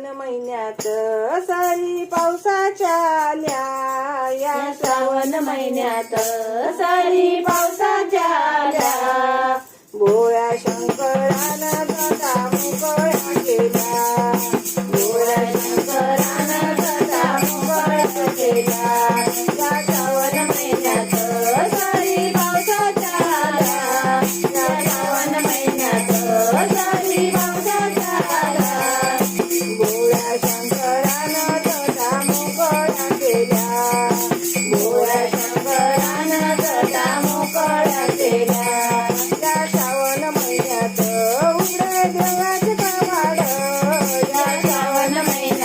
श्रावण महिन्यात सारी पावसाच्या या श्रावण महिन्यात सारी पावसाच्या गोळ्या शंकरानं कथा गोळ्या केला. गोळ्या शंकरानं गोळ्या केला. పవనమైన